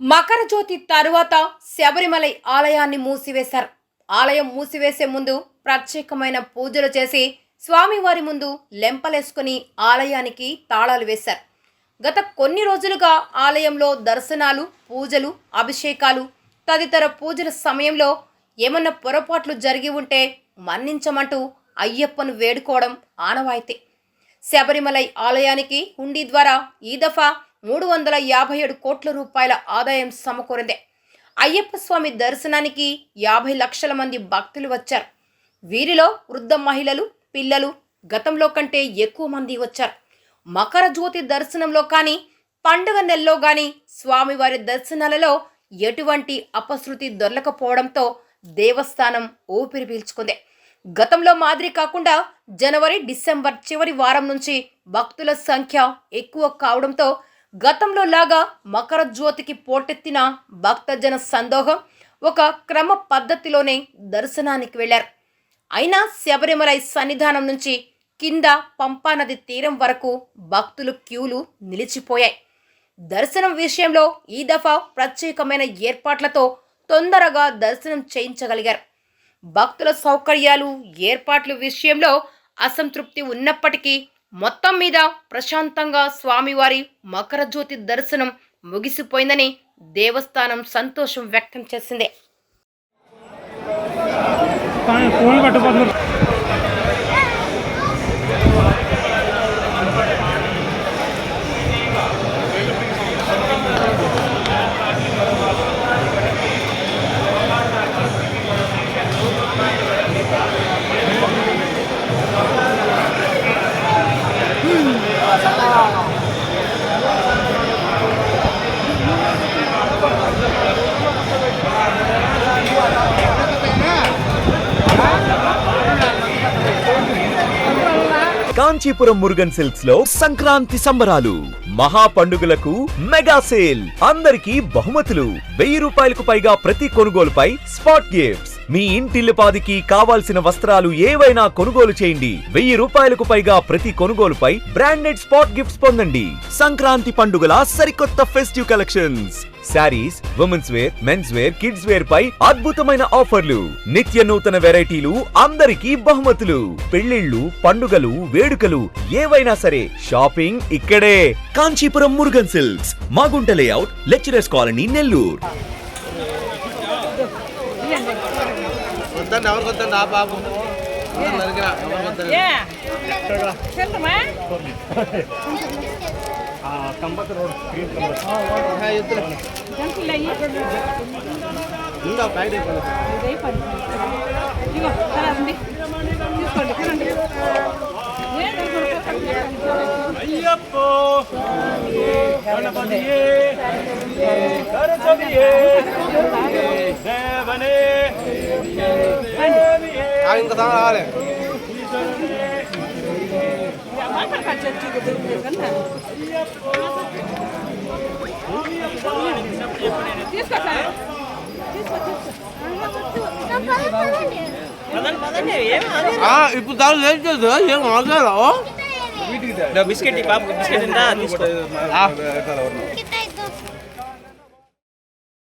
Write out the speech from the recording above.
మకర జ్యోతి తరువాత శబరిమలై ఆలయాన్ని మూసివేశారు. ఆలయం మూసివేసే ముందు ప్రత్యేకమైన పూజలు చేసి స్వామివారి ముందు లెంపలేసుకుని ఆలయానికి తాళాలు వేశారు. గత కొన్ని రోజులుగా ఆలయంలో దర్శనాలు పూజలు అభిషేకాలు తదితర పూజల సమయంలో ఏమన్నా పొరపాట్లు జరిగి ఉంటే మన్నించమంటూ అయ్యప్పను వేడుకోవడం ఆనవాయితీ. శబరిమలై ఆలయానికి హుండీ ద్వారా ఈ దఫా మూడు వందల యాభై ఏడు కోట్ల రూపాయల ఆదాయం సమకూరింది. అయ్యప్ప స్వామి దర్శనానికి యాభై లక్షల మంది భక్తులు వచ్చారు. వీరిలో వృద్ధ మహిళలు పిల్లలు గతంలో కంటే ఎక్కువ మంది వచ్చారు. మకర జ్యోతి దర్శనంలో కానీ పండుగ నెలలో కానీ స్వామివారి దర్శనాలలో ఎటువంటి అపశృతి దొరలకపోవడంతో దేవస్థానం ఊపిరి పీల్చుకుంది. గతంలో మాదిరి కాకుండా జనవరి డిసెంబర్ చివరి వారం నుంచి భక్తుల సంఖ్య ఎక్కువ కావడంతో గతంలో లాగా మకర జ్యోతికి పోటెత్తిన భక్తజన సందోహం ఒక క్రమ పద్ధతిలోనే దర్శనానికి వెళ్ళారు అయినా శబరిమలై సన్నిధానం నుంచి కింద పంపానది తీరం వరకు భక్తులు క్యూలు నిలిచిపోయాయి. దర్శనం విషయంలో ఈ దఫా ప్రత్యేకమైన ఏర్పాట్లతో తొందరగా దర్శనం చేయించగలిగారు. భక్తుల సౌకర్యాలు ఏర్పాట్ల విషయంలో అసంతృప్తి ఉన్నప్పటికీ మొత్తం మీద ప్రశాంతంగా స్వామివారి మకర జ్యోతి దర్శనం ముగిసిపోయిందని దేవస్థానం సంతోషం వ్యక్తం చేసింది. కాంచీపురం మురుగన్ సిల్క్స్లో సంక్రాంతి సంబరాలు. మహా పండుగలకు మెగా సేల్. అందరికీ బహుమతులు. వెయ్యి రూపాయలకు పైగా ప్రతి కొనుగోలుపై స్పాట్ గిఫ్ట్ మీ ఇంటిల్లిపాదికి కావాల్సిన వస్త్రాలు ఏవైనా కొనుగోలు చేయండి. వెయ్యి రూపాయలకు పైగా ప్రతి కొనుగోలుపై బ్రాండెడ్ స్పాట్ గిఫ్ట్స్ పొందండి. సంక్రాంతి పండుగల సరికొత్త festive collections sarees women's wear men's wear kids wear పై అద్భుతమైన ఆఫర్లు. నిత్య నూతన వెరైటీలు అందరికీ బహుమతులు. పెళ్ళిళ్ళు పండుగలు వేడుకలు ఏవైనా సరే షాపింగ్ ఇక్కడే. Kanchipuram Murugan silks. Magunta layout lecturers colony Nellore. వద్దండి ఎవరికి వద్దండి ఆ బాబు కంబత్ రోడ్ గ్రీన్ అయ్యప్పో. గణపతియే సరస్వతియే దేవనే దేవియే ఆ, ఇంకా సార్ రావాలి వాటర్ ఖర్చు వచ్చి కన్నా తీసుకో సార్ తీసుకో ఆ, ఇప్పుడు దాని లేట్ చేద్దు ఏం ఆగలేదా బిస్కెట్ పాప బిస్కెట్ ఉందా తీసుకో ఆ,